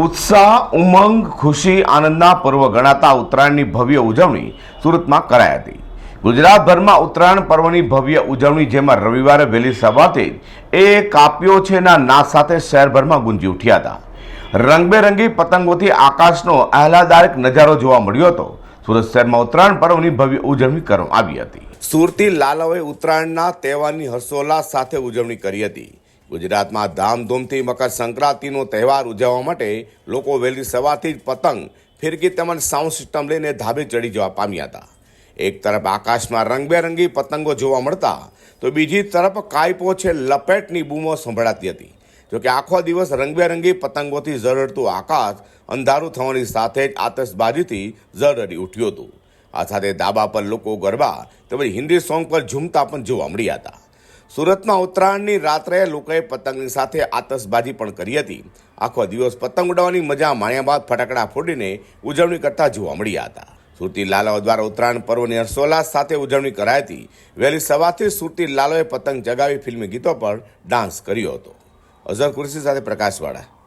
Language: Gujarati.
ઉત્સાહ, ઉમંગ, ખુશી, આનંદના પર્વ ગણાતા ઉત્તરાયણની ભવ્ય ઉજવણી સુરતમાં કરાઈ હતી. ગુજરાતભરમાં ઉત્તરાયણ પર્વની ભવ્ય ઉજવણી જેમાં રવિવારે વહેલી સવારથી એ કાપ્યો છેના નાદ સાથે શહેરભરમાં ગુંજી ઉઠ્યા હતા. રંગબેરંગી પતંગોથી આકાશનો આહલાદાયક નજારો જોવા મળ્યો હતો. સુરત શહેરમાં ઉત્તરાયણ પર્વની ભવ્ય ઉજવણી કરવામાં આવી હતી. સુરતી લાલવે ઉત્તરાયણના તહેવારની હર્ષોલ્લાસ સાથે ઉજવણી કરી હતી. ગુજરાતમાં ધામધૂમથી મકર સંક્રાંતિનો તહેવાર ઉજવવા માટે લોકો વહેલી સવારથી જ પતંગ, ફિરકી તેમજ સાઉન્ડ સિસ્ટમ લઈને ધાબે ચડી જવા પામ્યા હતા. એક તરફ આકાશમાં રંગબેરંગી પતંગો જોવા મળતા, તો બીજી તરફ કાયપો છે લપેટની બૂમો સંભળાતી હતી. જોકે આખો દિવસ રંગબેરંગી પતંગોથી ઝરડતું આકાશ અંધારું થવાની સાથે જ આતશબાજીથી ઝરડી ઉઠ્યું હતું. આ સાથે ધાબા પર લોકો ગરબા તેમજ હિન્દી સોંગ પર ઝૂમતા પણ જોવા મળ્યા હતા. સુરતમાં ઉત્તરાયણની રાત્રે લોકોએ પતંગની સાથે આતશબાજી પણ કરી હતી. આખો દિવસ પતંગ ઉડાવવાની મજા માણ્યા બાદ ફટાકડા ફોડીને ઉજવણી કરતા જોવા મળ્યા હતા. સુરતી લાલાઓ દ્વારા ઉત્તરાયણ પર્વની હર્ષોલ્લાસ સાથે ઉજવણી કરાઈ હતી. વહેલી સવારથી સુરતી લાલોએ પતંગ જગાવી ફિલ્મી ગીતો પર ડાન્સ કર્યો હતો. અઝર કુરશી સાથે પ્રકાશવાળા